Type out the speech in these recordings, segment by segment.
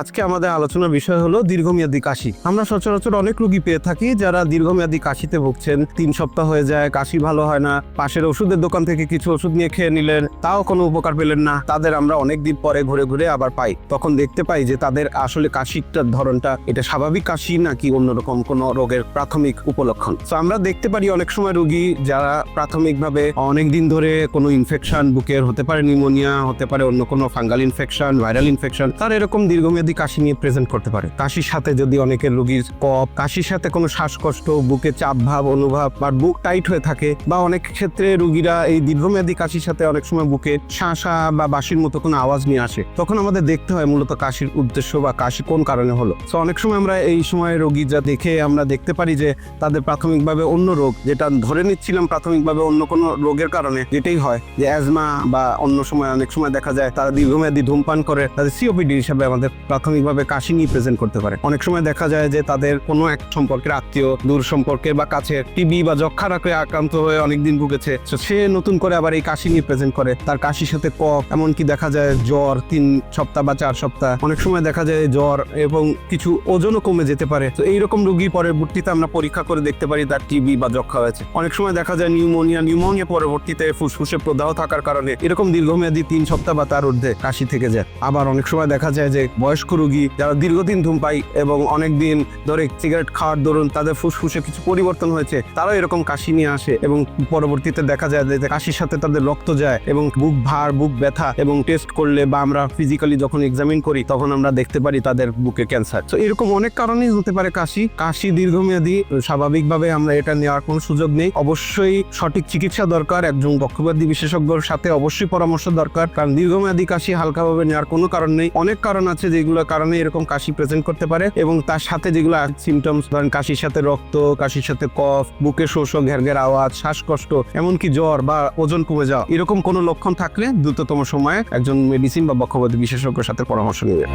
আজকে আমাদের আলোচনার বিষয় হলো দীর্ঘমেয়াদী কাশি। আমরা সচরাচর অনেক রোগী পেয়ে থাকি যারা দীর্ঘমেয়াদী কাশিতে ভুগছেন। তিন সপ্তাহ হয়ে যায়, কাশি ভালো হয় না। পাশের ওষুধের দোকান থেকে কিছু ওষুধ নিয়ে খেয়ে নিলেন, তাও কোনো উপকার পেলেন না। তাদের আমরা অনেক দিন পরে ঘুরে ঘুরে আবার পাই। তখন দেখতে পাই যে তাদের আসলে কাশিটার ধরনটা, এটা স্বাভাবিক কাশি নাকি অন্যরকম কোনো রোগের প্রাথমিক উপলক্ষণ? তো আমরা দেখতে পারি অনেক সময় রোগী যারা প্রাথমিকভাবে অনেক দিন ধরে কোনো ইনফেকশন বুকের হতে পারে নিউমোনিয়া হতে পারে অন্য কোনো ফাঙ্গাল ইনফেকশন ভাইরাল ইনফেকশন তার এরকম দীর্ঘমেয়াদী কাশি নিয়ে প্রেজেন্ট করতে পারে। কাশির সাথে যদি অনেকের রুগীর কপ কাশির সাথে কোনো শ্বাসকষ্ট, বুকে চাপ ভাব, অনুভব বা বুক টাইট হয়ে থাকে বা অনেক ক্ষেত্রে রুগীরা এই দীর্ঘমেয়াদী কাশির সাথে অনেক সময় বুকে শাঁসা বা বাঁশির মতো কোনো আওয়াজ নিয়ে আসে, তখন আমাদের দেখতে হয় মূলত কাশির উদ্দেশ্য বা কাশি কোন কারণে হলো। তো অনেক সময় আমরা এই সময় রোগী যা দেখে আমরা দেখতে পারি যে তাদের প্রাথমিকভাবে অন্য রোগ, যেটা ধরে নিচ্ছিলাম প্রাথমিকভাবে অন্য কোনো রোগের কারণে, যেটাই হয় যে অ্যাজমা বা অন্য সময় অনেক সময় দেখা যায় তারা দীর্ঘমেয়াদী ধূমপান করে, তাদের সিওপিডি হিসাবে আমাদের প্রাথমিকভাবে কাশি নিয়ে প্রেজেন্ট করতে পারে। অনেক সময় দেখা যায় যে তাদের কোনো এক সম্পর্কের আত্মীয়, দূর সম্পর্কের বা কাছের টিবি বা যক্ষা রাখে আক্রান্ত হয়ে অনেকদিন ভুগেছে। সে নতুন করে আবার এই কাশি নিয়ে প্রেজেন্ট করে। তার কাশির সাথে কফ, এমনকি দেখা যায় জ্বর তিন সপ্তাহ বা চার সপ্তাহ। অনেক সময় দেখা যায় জ্বর এবং কিছু ওজনও কমে যেতে পারে। তো এইরকম রুগী রোগী পরবর্তীতে আমরা পরীক্ষা করে দেখতে পারি তার টিবি বা যক্ষা হয়েছে। অনেক সময় দেখা যায় নিউমোনিয়া নিউমোনিয়া পরবর্তীতে ফুসফুসে প্রদাহ থাকার কারণে এরকম দীর্ঘমেয়াদী তিন সপ্তাহ বা তার ঊর্ধ্বে কাশি থেকে যায়। আবার অনেক সময় দেখা যায় যে বয়স্ক রোগী যারা দীর্ঘদিন ধূমপাই এবং অনেক দিন ধরে সিগারেট খাওয়ার দরুন তাদের ফুসফুসে কিছু পরিবর্তন হয়েছে, তারাও এরকম কাশি নিয়ে আসে এবং পরবর্তীতে দেখা যায় যে কাশির সাথে তাদের রক্ত যায় এবং বুক ভার, বুক ব্যথা এবং টেস্ট করলে বা আমরা ফিজিক্যালি যখন এক্সামিন করি, তখন আমরা দেখতে পারি তাদের বুকে ক্যান্সার তো এরকম অনেক কারণেই হতে পারে কাশি। কাশি দীর্ঘমেয়াদী, স্বাভাবিকভাবে আমরা এটা নেওয়ার কোনো সুযোগ নেই। অবশ্যই সঠিক চিকিৎসা দরকার, একজন বক্ষবাদী বিশেষজ্ঞর সাথে অবশ্যই পরামর্শ দরকার। কারণ দীর্ঘমেয়াদী কাশি হালকাভাবে নেওয়ার কোনো কারণ নেই। অনেক কারণ আছে যেগুলো কারণে এরকম কাশি প্রেজেন্ট করতে পারে এবং তার সাথে যেগুলো সিমটমস ধরেন কাশির সাথে রক্ত, কাশির সাথে কফ বুকে শোষ ঘের আওয়াজ, শ্বাসকষ্ট, এমনকি জ্বর বা ওজন কমে যাওয়া, এরকম কোনো লক্ষণ থাকলে দ্রুততম সময়ে একজন মেডিসিন বা বক্ষবাদী বিশেষজ্ঞের সাথে পরামর্শ নেবেন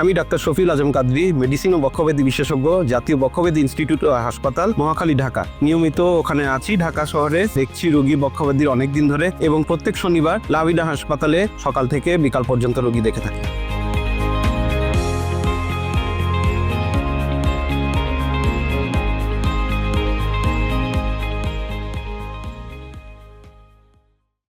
আমি ডাক্তার শফিল আজম কাদরি মেডিসিন ও বক্ষবেদী বিশেষজ্ঞ, জাতীয় বক্ষবেদী ইনস্টিটিউট ও হাসপাতাল, মহাখালী, ঢাকা। নিয়মিত ওখানে আছি, ঢাকা শহরে। দেখছি রোগী বক্ষবেদীর অনেক দিন ধরে এবং প্রত্যেক শনিবার লাভিডা হাসপাতালে সকাল থেকে বিকাল পর্যন্ত রোগী দেখে থাকি।